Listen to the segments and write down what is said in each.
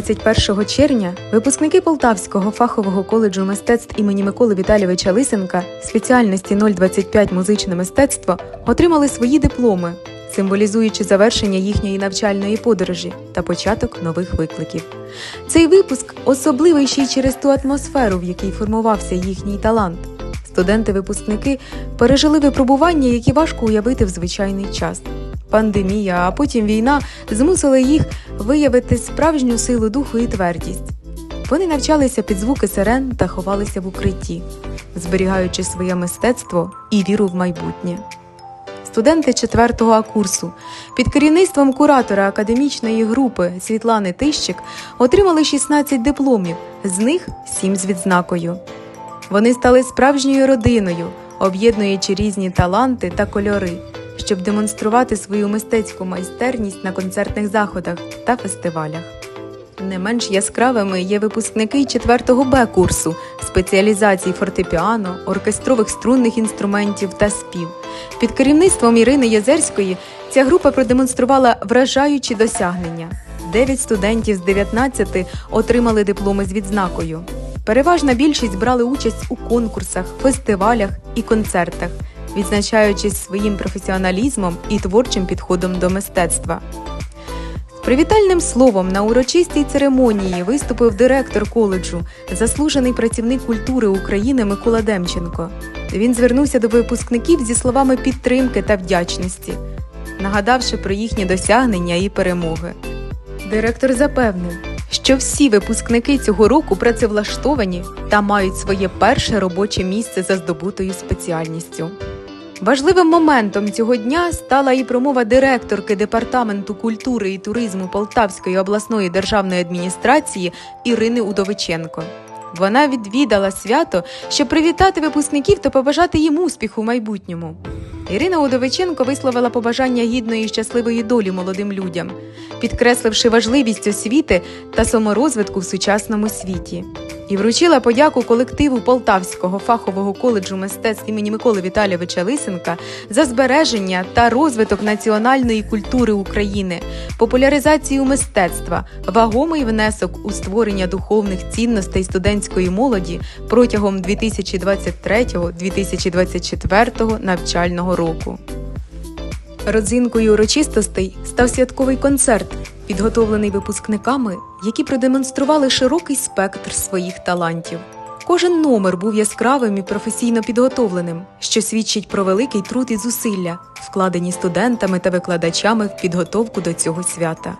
21 червня випускники Полтавського фахового коледжу мистецтв імені Миколи Віталійовича Лисенка спеціальності 025 музичне мистецтво отримали свої дипломи, символізуючи завершення їхньої навчальної подорожі та початок нових викликів. Цей випуск особливий ще й через ту атмосферу, в якій формувався їхній талант. Студенти-випускники пережили випробування, які важко уявити в звичайний час. Пандемія, а потім війна змусили їх виявити справжню силу духу і твердість. Вони навчалися під звуки сирен та ховалися в укритті, зберігаючи своє мистецтво і віру в майбутнє. Студенти 4-го А курсу під керівництвом куратора академічної групи Світлани Тищик отримали 16 дипломів, з них 7 з відзнакою. Вони стали справжньою родиною, об'єднуючи різні таланти та кольори, щоб демонструвати свою мистецьку майстерність на концертних заходах та фестивалях. Не менш яскравими є випускники 4-го Б курсу спеціалізацій фортепіано, оркестрових струнних інструментів та спів. Під керівництвом Ірини Єзерської ця група продемонструвала вражаючі досягнення. Дев'ять студентів з 19 отримали дипломи з відзнакою. Переважна більшість брали участь у конкурсах, фестивалях і концертах, відзначаючись своїм професіоналізмом і творчим підходом до мистецтва. Привітальним словом на урочистій церемонії виступив директор коледжу, заслужений працівник культури України Микола Демченко. Він звернувся до випускників зі словами підтримки та вдячності, нагадавши про їхні досягнення і перемоги. Директор запевнив, що всі випускники цього року працевлаштовані та мають своє перше робоче місце за здобутою спеціальністю. Важливим моментом цього дня стала і промова директорки Департаменту культури і туризму Полтавської обласної державної адміністрації Ірини Удовиченко. Вона відвідала свято, щоб привітати випускників та побажати їм успіху в майбутньому. Ірина Удовиченко висловила побажання гідної і щасливої долі молодим людям, підкресливши важливість освіти та саморозвитку в сучасному світі. І вручила подяку колективу Полтавського фахового коледжу мистецтв імені Миколи Віталійовича Лисенка за збереження та розвиток національної культури України, популяризацію мистецтва, вагомий внесок у створення духовних цінностей студентської молоді протягом 2023-2024 навчального року. Родзинкою урочистостей став святковий концерт, підготовлений випускниками, які продемонстрували широкий спектр своїх талантів. Кожен номер був яскравим і професійно підготовленим, що свідчить про великий труд і зусилля, вкладені студентами та викладачами в підготовку до цього свята.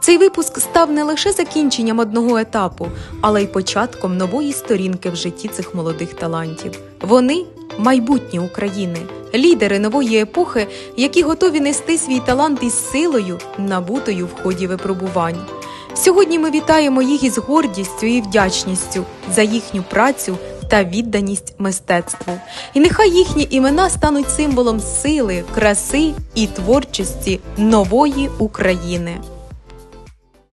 Цей випуск став не лише закінченням одного етапу, але й початком нової сторінки в житті цих молодих талантів. Вони майбутнє України, лідери нової епохи, які готові нести свій талант із силою, набутою в ході випробувань. Сьогодні ми вітаємо їх із гордістю і вдячністю за їхню працю та відданість мистецтву. І нехай їхні імена стануть символом сили, краси і творчості нової України.